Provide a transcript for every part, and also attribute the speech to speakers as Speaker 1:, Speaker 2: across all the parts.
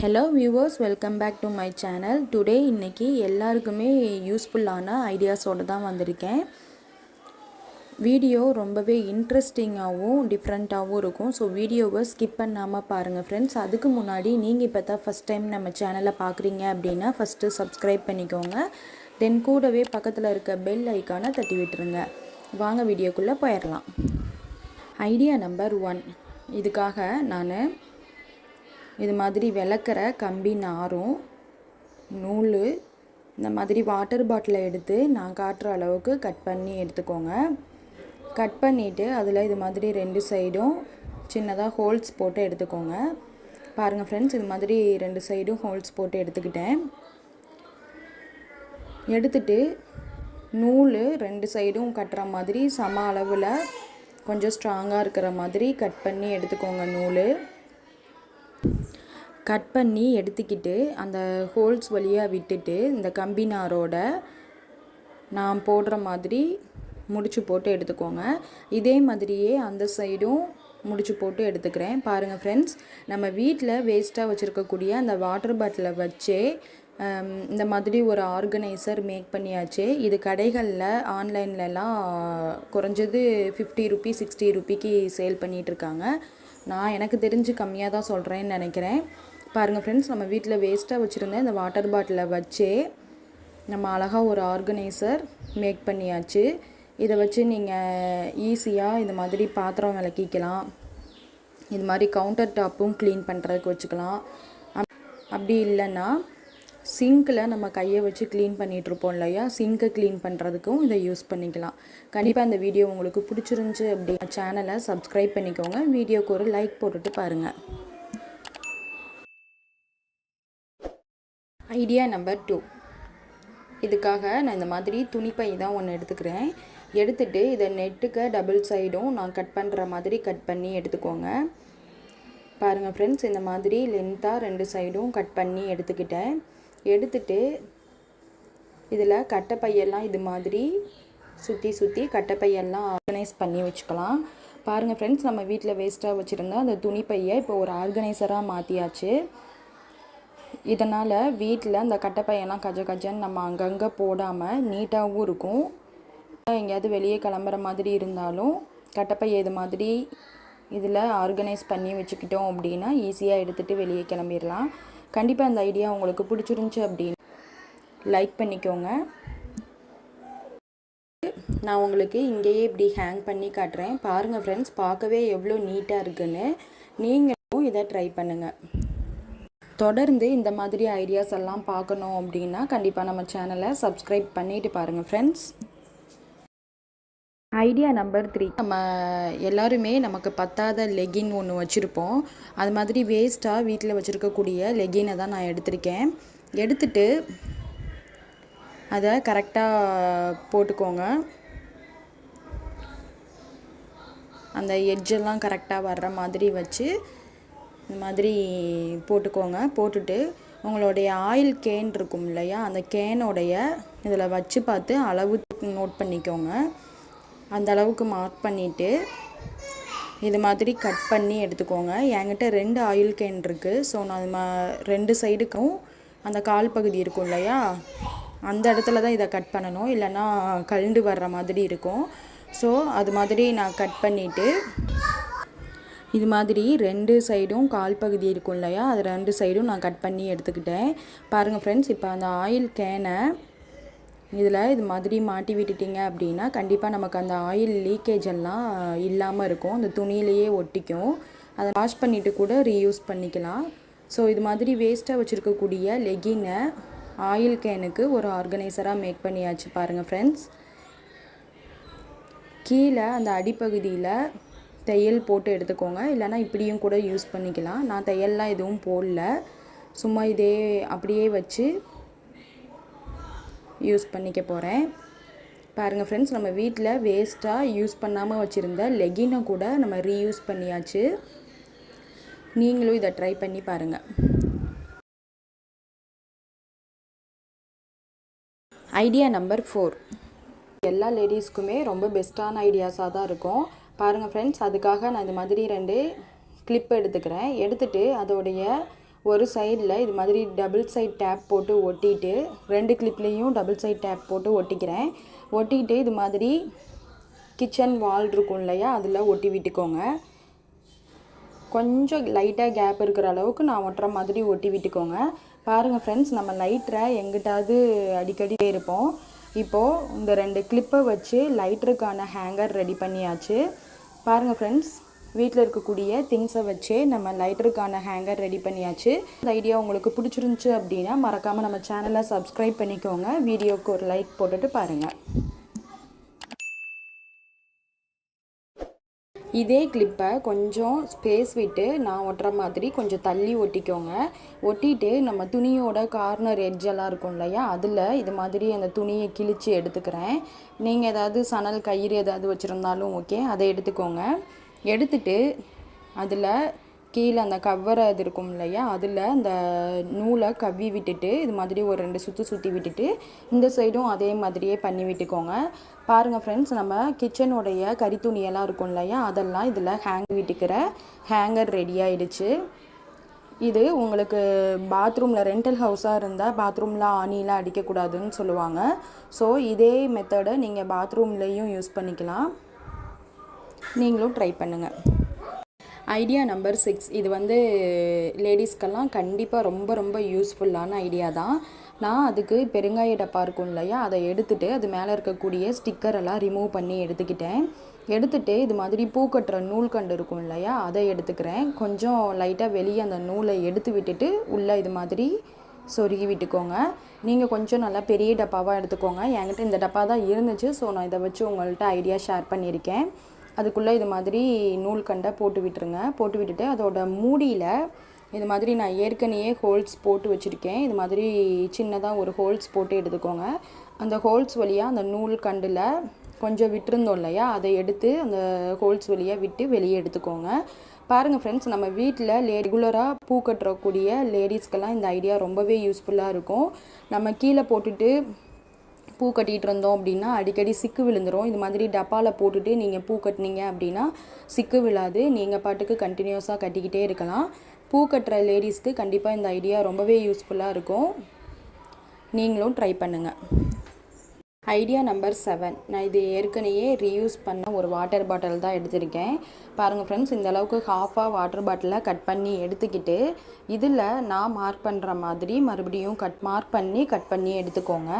Speaker 1: Hello viewers welcome back to my channel today இன்றைக்கி எல்லாருக்குமே யூஸ்ஃபுல்லான ஐடியாஸோடு தான் வந்திருக்கேன். வீடியோ ரொம்பவே இன்ட்ரெஸ்டிங்காகவும் டிஃப்ரெண்ட்டாகவும் இருக்கும். ஸோ வீடியோவை ஸ்கிப் பண்ணாமல் பாருங்கள் ஃப்ரெண்ட்ஸ் அதுக்கு முன்னாடி நீங்கள் இப்போ தான் ஃபஸ்ட் டைம் நம்ம சேனலை பார்க்குறீங்க அப்படின்னா ஃபஸ்ட்டு சப்ஸ்கிரைப் பண்ணிக்கோங்க. தென் கூடவே பக்கத்தில் இருக்க பெல் ஐக்கானை தட்டி விட்டுருங்க. வாங்க வீடியோக்குள்ளே போயிடலாம் ஐடியா நம்பர் ஒன் இதுக்காக நான் இது மாதிரி விளக்குற கம்பி நாரும் நூல் இந்த மாதிரி வாட்டர் பாட்டிலை எடுத்து நான் காட்டுற அளவுக்கு கட் பண்ணி எடுத்துக்கோங்க. கட் பண்ணிவிட்டு அதில் இது மாதிரி ரெண்டு சைடும் சின்னதாக ஹோல்ஸ் போட்டு எடுத்துக்கோங்க. பாருங்கள் ஃப்ரெண்ட்ஸ் இது மாதிரி ரெண்டு சைடும் ஹோல்ஸ் போட்டு எடுத்துக்கிட்டேன். எடுத்துட்டு நூல் ரெண்டு சைடும் கட்டுற மாதிரி சம அளவில் கொஞ்சம் ஸ்ட்ராங்காக இருக்கிற மாதிரி கட் பண்ணி எடுத்துக்கோங்க நூல். கட் பண்ணி எடுத்துக்கிட்டு அந்த ஹோல்ஸ் வழியாக விட்டுட்டு இந்த கம்பி நாரோட நான் போடுற மாதிரி முடிச்சு போட்டு எடுத்துக்கோங்க. இதே மாதிரியே அந்த சைடும் முடிச்சு போட்டு எடுத்துக்கிறேன். பாருங்கள் ஃப்ரெண்ட்ஸ் நம்ம வீட்டில் வேஸ்ட்டாக வச்சுருக்கக்கூடிய அந்த வாட்டர் பாட்டிலை வச்சே இந்த மாதிரி ஒரு ஆர்கனைசர் மேக் பண்ணியாச்சு. இது கடைகளில் ஆன்லைன்லலாம் குறைஞ்சது ஃபிஃப்டி ருபி சிக்ஸ்டி ருபிக்கு சேல் பண்ணிகிட்ருக்காங்க நான் எனக்கு தெரிஞ்சு கம்மியாக தான் சொல்கிறேன்னு நினைக்கிறேன். பாருங்கள் ஃப்ரெண்ட்ஸ் நம்ம வீட்டில் வேஸ்ட்டாக வச்சுருந்த இந்த வாட்டர் பாட்டிலை வச்சே நம்ம அழகாக ஒரு ஆர்கனைசர் மேக் பண்ணியாச்சு. இதை வச்சு நீங்கள் ஈஸியாக இந்த மாதிரி பாத்திரம் விளக்கிக்கலாம். இது மாதிரி கவுண்டர் டாப்பும் க்ளீன் பண்ணுறதுக்கு வச்சுக்கலாம். அப்படி இல்லைன்னா சிங்கில் நம்ம கையை வச்சு க்ளீன் பண்ணிகிட்ருப்போம் இல்லையா? சிங்கை க்ளீன் பண்ணுறதுக்கும் இதை யூஸ் பண்ணிக்கலாம். கண்டிப்பாக இந்த வீடியோ உங்களுக்கு பிடிச்சிருந்துச்சி அப்படி சேனலை சப்ஸ்கிரைப் பண்ணிக்கோங்க. வீடியோக்கு ஒரு லைக் போட்டுட்டு பாருங்கள் ஐடியா நம்பர் டூ இதுக்காக நான் இந்த மாதிரி துணிப்பை தான் ஒன்று எடுத்துக்கிறேன். எடுத்துகிட்டு இதை நெட்டுக்கு டபுள் சைடும் நான் கட் பண்ணுற மாதிரி கட் பண்ணி எடுத்துக்கோங்க. பாருங்கள் ஃப்ரெண்ட்ஸ் இந்த மாதிரி லென்த்தாக ரெண்டு சைடும் கட் பண்ணி எடுத்துக்கிட்டேன். எடுத்துட்டு இதில் கட்டைப்பையெல்லாம் இது மாதிரி சுற்றி சுற்றி கட்டைப்பையெல்லாம் ஆர்கனைஸ் பண்ணி வச்சுக்கலாம். பாருங்கள் ஃப்ரெண்ட்ஸ் நம்ம வீட்டில் வேஸ்ட்டாக வச்சுருந்தா அந்த துணிப்பையை இப்போ ஒரு ஆர்கனைசராக மாற்றியாச்சு இதனால் வீட்டில் அந்த கட்டைப்பையெல்லாம் கஜ கஜன்னு நம்ம அங்கங்கே போடாமல் நீட்டாகவும் இருக்கும். எங்கேயாவது வெளியே கிளம்புற மாதிரி இருந்தாலும் கட்டப்பை இது மாதிரி இதில் ஆர்கனைஸ் பண்ணி வச்சுக்கிட்டோம் அப்படின்னா ஈஸியாக எடுத்துகிட்டு வெளியே கிளம்பிடலாம். கண்டிப்பாக அந்த ஐடியா உங்களுக்கு பிடிச்சிருந்துச்சி அப்படின்னு லைக் பண்ணிக்கோங்க. நான் உங்களுக்கு இங்கேயே இப்படி ஹேங் பண்ணி காட்டுறேன். பாருங்கள் ஃப்ரெண்ட்ஸ் பார்க்கவே எவ்வளோ நீட்டாக இருக்குன்னு. நீங்களும் இதை ட்ரை பண்ணுங்கள் தொடர்ந்து இந்த மாதிரி ஐடியாஸ் எல்லாம் பார்க்கணும் அப்படின்னா கண்டிப்பாக நம்ம சேனலை சப்ஸ்கிரைப் பண்ணிட்டு பாருங்கள் ஃப்ரெண்ட்ஸ் ஐடியா நம்பர் த்ரீ நம்ம எல்லாருமே நமக்கு பத்தாத லெகின் ஒன்று வச்சுருப்போம். அது மாதிரி வேஸ்ட்டாக வீட்டில் வச்சுருக்கக்கூடிய லெகினை தான் நான் எடுத்திருக்கேன். எடுத்துட்டு அதை கரெக்டாக போட்டுக்கோங்க. அந்த எட்ஜெல்லாம் கரெக்டாக வர்ற மாதிரி வச்சு இந்த மாதிரி போட்டுக்கோங்க. போட்டுட்டு உங்களுடைய ஆயில் கேன் இருக்கும் இல்லையா? அந்த கேனோடைய இதில் வச்சு பார்த்து அளவு நோட் பண்ணிக்கோங்க. அந்த அளவுக்கு மார்க் பண்ணிவிட்டு இது மாதிரி கட் பண்ணி எடுத்துக்கோங்க. என்கிட்ட ரெண்டு ஆயில் கேன் இருக்குது ஸோ நான் மா ரெண்டு சைடுக்கும் அந்த கால் பகுதி இருக்கும் இல்லையா? அந்த இடத்துல தான் இதை கட் பண்ணணும். இல்லைன்னா கழுண்டு வர்ற மாதிரி இருக்கும். ஸோ அது மாதிரி நான் கட் பண்ணிவிட்டு இது மாதிரி ரெண்டு சைடும் கால் பகுதி இருக்கும் இல்லையா? அது ரெண்டு சைடும் நான் கட் பண்ணி எடுத்துக்கிட்டேன். பாருங்கள் ஃப்ரெண்ட்ஸ் இப்போ அந்த ஆயில் கேனை இதில் இது மாதிரி மாட்டி விட்டுட்டிங்க அப்படின்னா கண்டிப்பாக நமக்கு அந்த ஆயில் லீக்கேஜ் எல்லாம் இல்லாமல் இருக்கும். அந்த துணியிலேயே ஒட்டிக்கும். அதை வாஷ் பண்ணிவிட்டு கூட ரீயூஸ் பண்ணிக்கலாம். ஸோ இது மாதிரி வேஸ்ட்டாக வச்சுருக்கக்கூடிய லெகினை ஆயில் கேனுக்கு ஒரு ஆர்கனைசராக மேக் பண்ணியாச்சு பாருங்கள் ஃப்ரெண்ட்ஸ் கீழே அந்த அடிப்பகுதியில் தையல் போட்டு எடுத்துக்கோங்க. இல்லைனா இப்படியும் கூட யூஸ் பண்ணிக்கலாம். நான் தையல்லாம் எதுவும் போடல. சும்மா இதே அப்படியே வச்சு யூஸ் பண்ணிக்க போகிறேன் பாருங்கள் ஃப்ரெண்ட்ஸ் நம்ம வீட்டில் வேஸ்ட்டாக யூஸ் பண்ணாமல் வச்சுருந்த லெகினை கூட நம்ம ரீயூஸ் பண்ணியாச்சு. நீங்களும் இதை ட்ரை பண்ணி பாருங்கள் ஐடியா நம்பர் ஃபோர் எல்லா லேடிஸ்க்குமே ரொம்ப பெஸ்ட்டான ஐடியாஸாக தான் இருக்கும். பாருங்கள் ஃப்ரெண்ட்ஸ் அதுக்காக நான் இது மாதிரி ரெண்டு கிளிப் எடுத்துக்கிறேன். எடுத்துகிட்டு அதோடைய ஒரு சைடில் இது மாதிரி டபுள் சைட் டேப் போட்டு ஒட்டிட்டு ரெண்டு கிளிப்லேயும் டபுள் சைட் டேப் போட்டு ஒட்டிக்கிறேன். ஒட்டிக்கிட்டு இது மாதிரி கிச்சன் வால் இருக்கும் இல்லையா அதில் ஒட்டி விட்டுக்கோங்க. கொஞ்சம் லைட்டாக கேப் இருக்கிற அளவுக்கு நான் ஒட்டுற மாதிரி ஒட்டி விட்டுக்கோங்க. பாருங்கள் ஃப்ரெண்ட்ஸ் நம்ம லைட்டரை எங்கிட்டாவது அடிக்கடி இருப்போம். இப்போது இந்த ரெண்டு கிளிப்பை வச்சு லைட்டருக்கான ஹேங்கர் ரெடி பண்ணியாச்சு. பாருங்கள் ஃப்ரெண்ட்ஸ் வீட்டில் இருக்கக்கூடிய திங்ஸை வச்சே நம்ம லைட்டருக்கான ஹேங்கர் ரெடி பண்ணியாச்சு. இந்த ஐடியா உங்களுக்கு பிடிச்சிருந்துச்சி அப்படின்னா மறக்காமல் நம்ம சேனலை சப்ஸ்கிரைப் பண்ணிக்கோங்க. வீடியோவுக்கு ஒரு லைக் போட்டுட்டு பாருங்கள் இதே கிளிப்பை கொஞ்சம் ஸ்பேஸ் விட்டு நான் ஒட்டுற மாதிரி கொஞ்சம் தள்ளி ஒட்டிக்கோங்க. ஒட்டிட்டு நம்ம துணியோட கார்னர் எட்ஜெல்லாம் இருக்கும் இல்லையா? அதில் இது மாதிரி அந்த துணியை கிழித்து எடுத்துக்கிறேன். நீங்கள் ஏதாவது சணல் கயிறு ஏதாவது வச்சுருந்தாலும் ஓகே அதை எடுத்துக்கோங்க. எடுத்துட்டு அதில் கீழே அந்த கவர் அது இருக்கும் இல்லையா? அதில் அந்த நூலை கவ்வி விட்டுட்டு இது மாதிரி ஒரு ரெண்டு சுற்றி சுற்றி விட்டுட்டு இந்த சைடும் அதே மாதிரியே பண்ணி விட்டுக்கோங்க. பாருங்கள் ஃப்ரெண்ட்ஸ் நம்ம கிச்சனுடைய கறி துணியெல்லாம் இருக்கும் இல்லையா? அதெல்லாம் இதில் ஹேங் விட்டுக்கிற ஹேங்கர் ரெடி ஆயிடுச்சு. இது உங்களுக்கு பாத்ரூமில் ரெண்டல் ஹவுஸாக இருந்தால் பாத்ரூமில் ஆணிலாம் அடிக்கக்கூடாதுன்னு சொல்லுவாங்க. ஸோ இதே மெத்தடை நீங்கள் பாத்ரூம்லேயும் யூஸ் பண்ணிக்கலாம். நீங்களும் ட்ரை பண்ணுங்கள் ஐடியா நம்பர் சிக்ஸ் இது வந்து லேடிஸ்க்கெல்லாம் கண்டிப்பாக ரொம்ப ரொம்ப யூஸ்ஃபுல்லான ஐடியா தான். நான் அதுக்கு பெருங்காய டப்பா இருக்கும் இல்லையா? அதை எடுத்துகிட்டு அது மேலே இருக்கக்கூடிய ஸ்டிக்கரெல்லாம் ரிமூவ் பண்ணி எடுத்துக்கிட்டேன். எடுத்துகிட்டு இது மாதிரி பூ கட்டுற நூல் கண்டு இருக்கும் இல்லையா? அதை எடுத்துக்கிறேன். கொஞ்சம் லைட்டாக வெளியே அந்த நூலை எடுத்து விட்டுட்டு உள்ளே இது மாதிரி சொருகி விட்டுக்கோங்க. நீங்கள் கொஞ்சம் நல்லா பெரிய டப்பாவாக எடுத்துக்கோங்க. என்கிட்ட இந்த டப்பா தான் இருந்துச்சு. ஸோ நான் இதை வச்சு உங்கள்கிட்ட ஐடியா ஷேர் பண்ணியிருக்கேன். அதுக்குள்ளே இது மாதிரி நூல் கண்டை போட்டு விட்டுருங்க. போட்டு விட்டுட்டு அதோட மூடியில் இது மாதிரி நான் ஏற்கனவே ஹோல்ஸ் போட்டு வச்சுருக்கேன். இது மாதிரி சின்னதாக ஒரு ஹோல்ஸ் போட்டு எடுத்துக்கோங்க. அந்த ஹோல்ஸ் வழியாக அந்த நூல் கண்டில் கொஞ்சம் விட்டுருந்தோம் இல்லையா? அதை எடுத்து அந்த ஹோல்ஸ் வழியாக விட்டு வெளியே எடுத்துக்கோங்க. பாருங்கள் ஃப்ரெண்ட்ஸ் நம்ம வீட்டில் லே ரெகுலராக பூ கட்டுறக்கூடிய லேடிஸ்க்கெல்லாம் இந்த ஐடியா ரொம்பவே யூஸ்ஃபுல்லாக இருக்கும். நம்ம கீழே போட்டுட்டு பூ கட்டிகிட்டு இருந்தோம் அப்படின்னா அடிக்கடி சிக்கு விழுந்துடும் இது மாதிரி டப்பாவில் போட்டுட்டு நீங்கள் பூ கட்டினீங்க அப்படின்னா சிக்கு விழாது. நீங்கள் பாட்டுக்கு கண்டினியூஸாக கட்டிக்கிட்டே இருக்கலாம். பூ கட்டுற லேடிஸ்க்கு கண்டிப்பாக இந்த ஐடியா ரொம்பவே யூஸ்ஃபுல்லாக இருக்கும். நீங்களும் ட்ரை பண்ணுங்கள் ஐடியா நம்பர் செவன் நான் இது ஏற்கனவே ரீயூஸ் பண்ண ஒரு வாட்டர் பாட்டில் தான் எடுத்திருக்கேன். பாருங்கள் ஃப்ரெண்ட்ஸ் இந்த அளவுக்கு ஹாஃபாக வாட்டர் பாட்டிலை கட் பண்ணி எடுத்துக்கிட்டு இதில் நான் மார்க் பண்ணுற மாதிரி மறுபடியும் கட் மார்க் பண்ணி கட் பண்ணி எடுத்துக்கோங்க.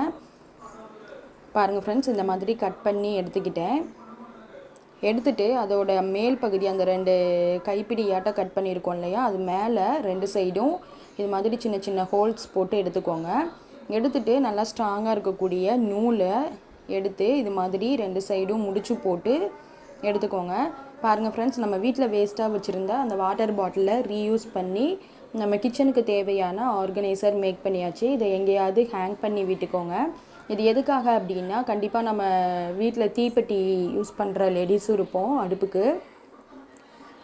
Speaker 1: பாருங்கள் ஃப்ரெண்ட்ஸ் இந்த மாதிரி கட் பண்ணி எடுத்துக்கிட்டேன். எடுத்துட்டு அதோட மேல் பகுதி அந்த ரெண்டு கைப்பிடியாட்டம் கட் பண்ணியிருக்கோம் இல்லையா? அது மேலே ரெண்டு சைடும் இது மாதிரி சின்ன சின்ன ஹோல்ஸ் போட்டு எடுத்துக்கோங்க. எடுத்துட்டு நல்லா ஸ்ட்ராங்காக இருக்கக்கூடிய நூலை எடுத்து இது மாதிரி ரெண்டு சைடும் முடிச்சு போட்டு எடுத்துக்கோங்க. பாருங்கள் ஃப்ரெண்ட்ஸ் நம்ம வீட்டில் வேஸ்ட்டாக வச்சுருந்த அந்த வாட்டர் பாட்டிலை ரீயூஸ் பண்ணி நம்ம கிச்சனுக்கு தேவையான ஆர்கனைசர் மேக் பண்ணியாச்சு. இதை எங்கேயாவது ஹேங் பண்ணி விட்டுக்கோங்க. இது எதுக்காக அப்படின்னா கண்டிப்பாக நம்ம வீட்டில் தீப்பெட்டி யூஸ் பண்ணுற லேடிஸும் இருப்போம் அடுப்புக்கு.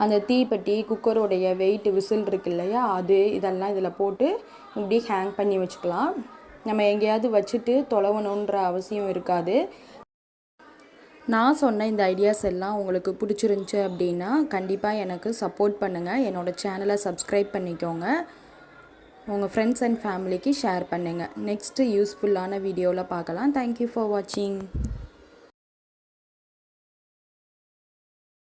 Speaker 1: அந்த தீப்பெட்டி குக்கருடைய வெயிட் விசில் இருக்கு இல்லையா அது இதெல்லாம் இதில் போட்டு இப்படி ஹேங் பண்ணி வச்சுக்கலாம். நம்ம எங்கேயாவது வச்சுட்டு தொலைவணுன்ற அவசியம் இருக்காது. நான் சொன்ன இந்த ஐடியாஸ் எல்லாம் உங்களுக்கு பிடிச்சிருந்துச்சி அப்படின்னா கண்டிப்பாக எனக்கு சப்போர்ட் பண்ணுங்கள் என்னோடய சேனலை சப்ஸ்கிரைப் பண்ணிக்கோங்க. உங்கள் ஃப்ரெண்ட்ஸ் அண்ட் ஃபேமிலிக்கு ஷேர் பண்ணுங்கள் நெக்ஸ்ட்டு யூஸ்ஃபுல்லான வீடியோவில் பார்க்கலாம். தேங்க்யூ ஃபார் வாட்சிங்